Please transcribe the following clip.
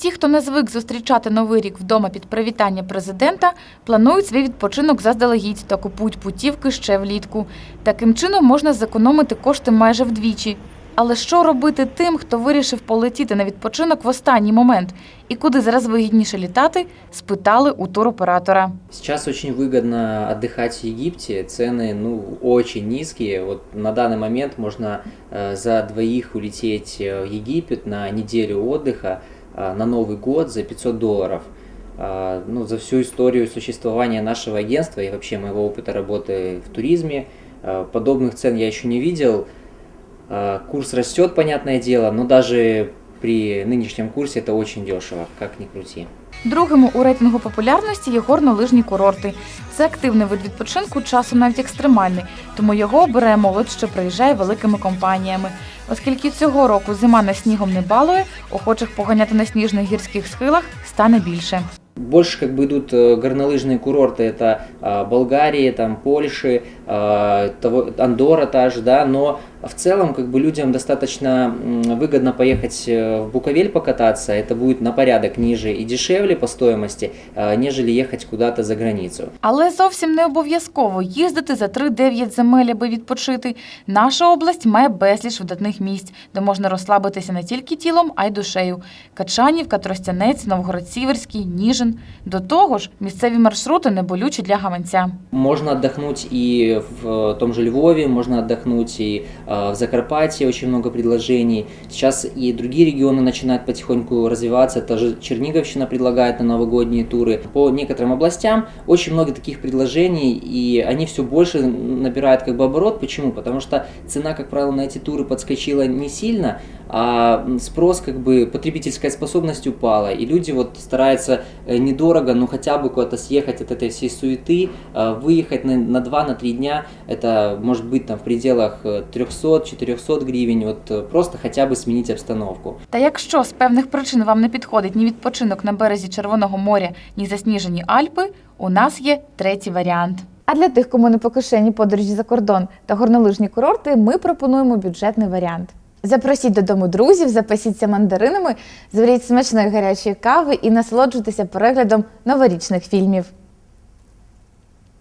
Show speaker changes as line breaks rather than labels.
Ті, хто не звик зустрічати новий рік вдома під привітання президента, планують свій відпочинок заздалегідь та купують путівки ще влітку. Таким чином можна зекономити кошти майже вдвічі. Але що робити тим, хто вирішив полетіти на відпочинок в останній момент? І куди зараз вигідніше літати? спитали у туроператора.
Сейчас очень выгодно отдыхать в Египте, цены ну очень низкие. Вот на данный момент можно э, за двоих улететь э, в Египет на неделю отдыха э, на Новый год за 500 долларов. А, Ну, за всю историю существования нашего агентства и вообще моего опыта работы в туризме э, подобных цен я еще не видел. А, Курс растет, понятное дело, но даже при нинішньому курсі это очень дешево, як ні крути.
Другими у рейтингу популярності є горнолижні курорти. Це активний вид відпочинку, часом навіть екстремальний, тому його обирає молодь, що приїжджає великими компаніями. Оскільки цього року зима на снігом не балує, охочих поганяти на сніжних гірських схилах стане більше.
Больше как бы идут э, горнолыжные курорты, это а, Болгария, там Польши, а, того, Андора та же, да, но в целом как бы людям достаточно м, выгодно поехать э, в Буковель покататься, это будет на порядок ниже и дешевле по стоимости, а, нежели ехать куда-то за границу.
Але зовсім не обов'язково їздити за 3-9 земель, аби відпочити. Наша область має безліч видатних місць, де можна розслабитися не тільки тілом, а й душею. Качанівка, Тростянець, Новгород-Сіверський, Ніжин. До того ж, місцеві маршрути не болючі для гаманця.
Можно отдохнуть и в том же Львове, можно отдохнуть и э, в Закарпатье, очень много предложений. Сейчас и другие регионы начинают потихоньку развиваться, даже Черниговщина предлагает на новогодние туры. По некоторым областям очень много таких предложений, и они все больше набирают как бы оборот. Почему? Потому что цена, как правило, на эти туры подскочила не сильно, а спрос, как бы, потребительская способность упала, и люди вот стараются э, недорого, но хотя бы куда-то съехать от этой всей суеты, э, выехать на, на 2-3 дня, это может быть там в пределах э, 300-400 гривен, вот э, просто хотя бы сменить обстановку.
Та якщо з певних причин вам не підходить ні відпочинок на березі Червоного моря, ні засніжені Альпи, у нас є третій варіант. А для тих, кому не по кишені подорожі за кордон та горнолижні курорти, ми пропонуємо бюджетний варіант. Запросіть додому друзів, запасіться мандаринами, зверіть смачної гарячої кави і насолоджуйтеся переглядом новорічних фільмів.